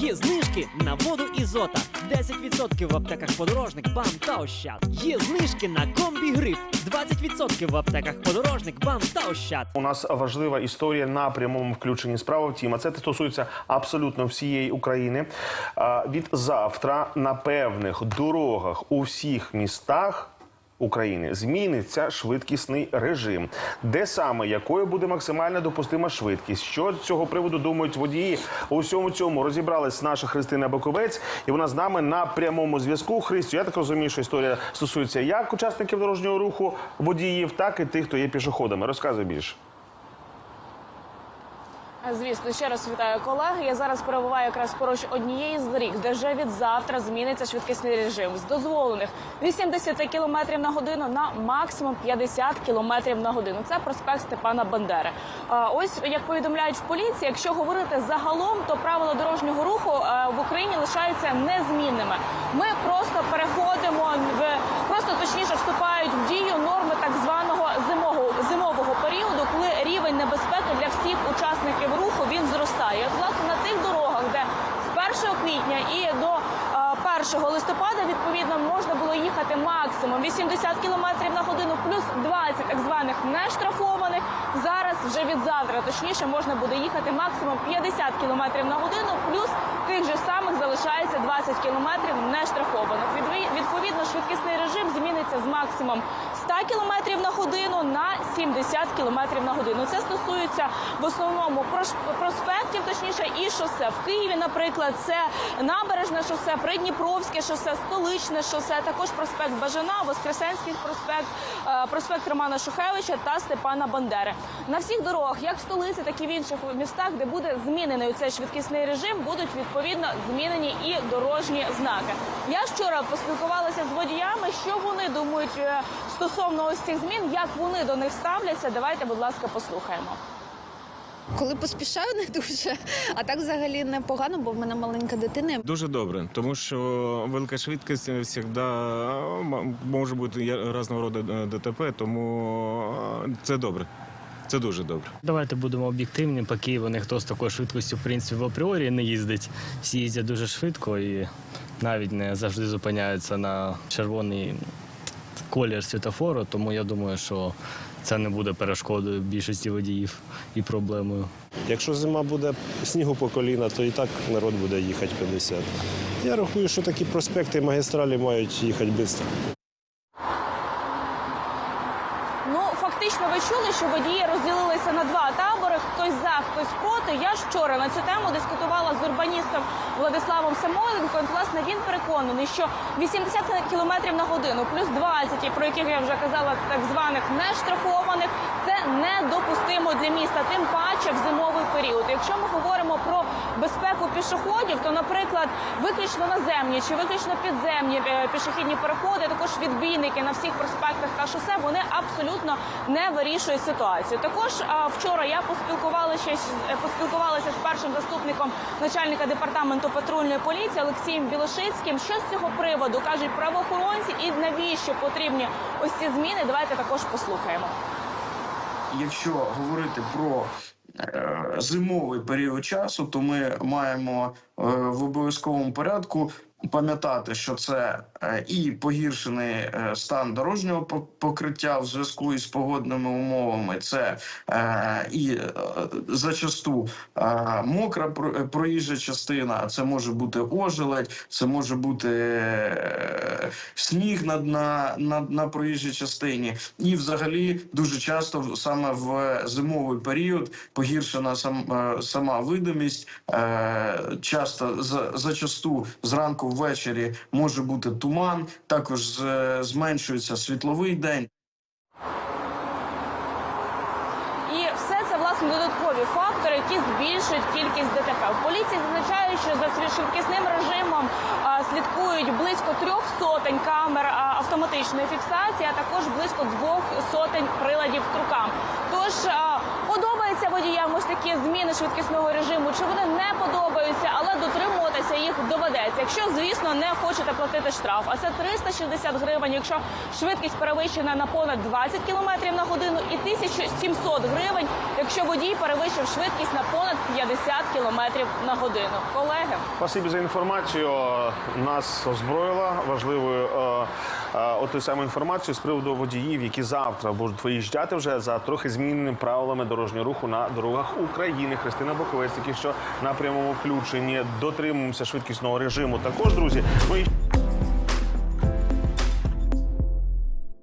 Є знижки на воду Ізота. 10% в аптеках подорожник, бам та ощад. Є знижки на комбі грип. 20% в аптеках подорожник, бам та ощад. У нас важлива історія на прямому включенні справи. Втім, а це стосується абсолютно всієї України. Від завтра на певних дорогах у всіх містах. України зміниться швидкісний режим, де саме якою буде максимальна допустима швидкість. Що з цього приводу думають водії? У всьому цьому розібралась наша Христина Боковець, і вона з нами на прямому зв'язку. Христю, я так розумію, що історія стосується як учасників дорожнього руху, водіїв, так і тих, хто є пішоходами. Розказуй більше. Звісно, ще раз вітаю колеги. Я зараз перебуваю якраз поруч однієї з доріг, де вже від завтра зміниться швидкісний режим з дозволених 80 км на годину на максимум 50 км на годину. Це проспект Степана Бандери. Ось як повідомляють в поліції, якщо говорити загалом, то правила дорожнього руху в Україні лишаються незмінними. Ми просто переходимо в просто точніше вступають в дію норми так званого зимового зимового періоду, коли рівень небезпеки для всіх учасників руху він зростає. От, власне на тих дорогах, де з 1 квітня і до е, 1 листопада відповідно можна було їхати максимум 80 км на годину, плюс 20 так званих нештрафованих. Зараз вже від завтра, точніше, можна буде їхати максимум 50 км на годину, плюс тих же самих залишається 20 км нештрафованих. Відповідно, швидкісний режим зміниться з максимум 100 км на годину на 70 км на годину. Це стосується в основному проспектів, точніше, і шосе. В Києві, наприклад, це набережне шосе, Придніпровське шосе, столичне шосе, також проспект Бажана, Воскресенський проспект, е, проспект Романа Шухевича та Степана Бандери. На всіх дорогах, як в столиці, так і в інших містах, де буде змінений цей швидкісний режим, будуть відповідно змінені і дорожні знаки. Я вчора поспілкувалася з водіями, що вони думають е, стосовно ось цих змін, як вони до них ставляться. Давайте, будь ласка, послухаємо. Коли поспішаю, не дуже. А так взагалі непогано, бо в мене маленька дитина. Дуже добре, тому що велика швидкість завжди може бути я- різного роду е, ДТП, тому е, це добре. Це дуже добре. Давайте будемо об'єктивні. По Києву ніхто з такою швидкістю, в принципі, в апріорі не їздить. Всі їздять дуже швидко і навіть не завжди зупиняються на червоний колір світофору. Тому я думаю, що це не буде перешкодою більшості водіїв і проблемою. Якщо зима буде снігу по коліна, то і так народ буде їхати 50. Я рахую, що такі проспекти і магістралі мають їхати швидко. Ну, фактично, ви чули, що водії розділилися на два табори: хтось за, хтось проти. Я ж вчора на цю тему дискутувала з урбаністом Владиславом Самойленко. Власне, він переконаний, що 80 км на годину плюс 20, про яких я вже казала, так званих нештрафованих, це недопустимо для міста, тим паче в зимовий період. Якщо ми говоримо про безпеку пішоходів, то, наприклад, виключно наземні чи виключно підземні е, пішохідні переходи, також відбійники на всіх проспектах та шосе, вони абсолютно не вирішують ситуацію. Також вчора я поспілкувалася е, поспілкувалася з першим заступником начальника департаменту патрульної поліції Олексієм Білошицьким. Що з цього приводу кажуть правоохоронці, і навіщо потрібні ось ці зміни? Давайте також послухаємо. Якщо говорити про е, зимовий період часу, то ми маємо е, в обов'язковому порядку пам'ятати, що це е, і погіршений е, стан дорожнього покриття в зв'язку із погодними умовами, це е, і зачасту мокра про- проїжджа частина, це може бути ожеледь, це може бути сніг на, на, на, на проїжджій частині, і взагалі дуже часто саме в зимовий період погіршена сам, сама видимість. Часто за, зачасту зранку ввечері може бути туман, також зменшується світловий день. І все це власне додаткові фактори, які збільшують кількість ДТП. В поліції зазначають, що за швидкісним режимом а, слідкують близько трьох сотень камер а, автоматичної фіксації, а також близько двох сотень приладів трукам. Тож а, подобаються водіям ось такі зміни швидкісного режиму, чи вони не подобаються, але дотримуватися їх доведеться. Якщо, звісно, не хочете платити штраф, а це 360 гривень, якщо швидкість перевищена на понад 20 км на годину, і 1700 гривень, якщо водій перевищив швидкість на понад 50 км на годину. Колеги. Спасибі за інформацію. Нас озброїла важливою е, е, отою самою інформацією з приводу водіїв, які завтра будуть виїжджати вже за трохи зміненими правилами дорожнього руху на дорогах України. Христина Боковець, тільки що на прямому включенні дотримуємося швидкісного режиму. Також друзі, і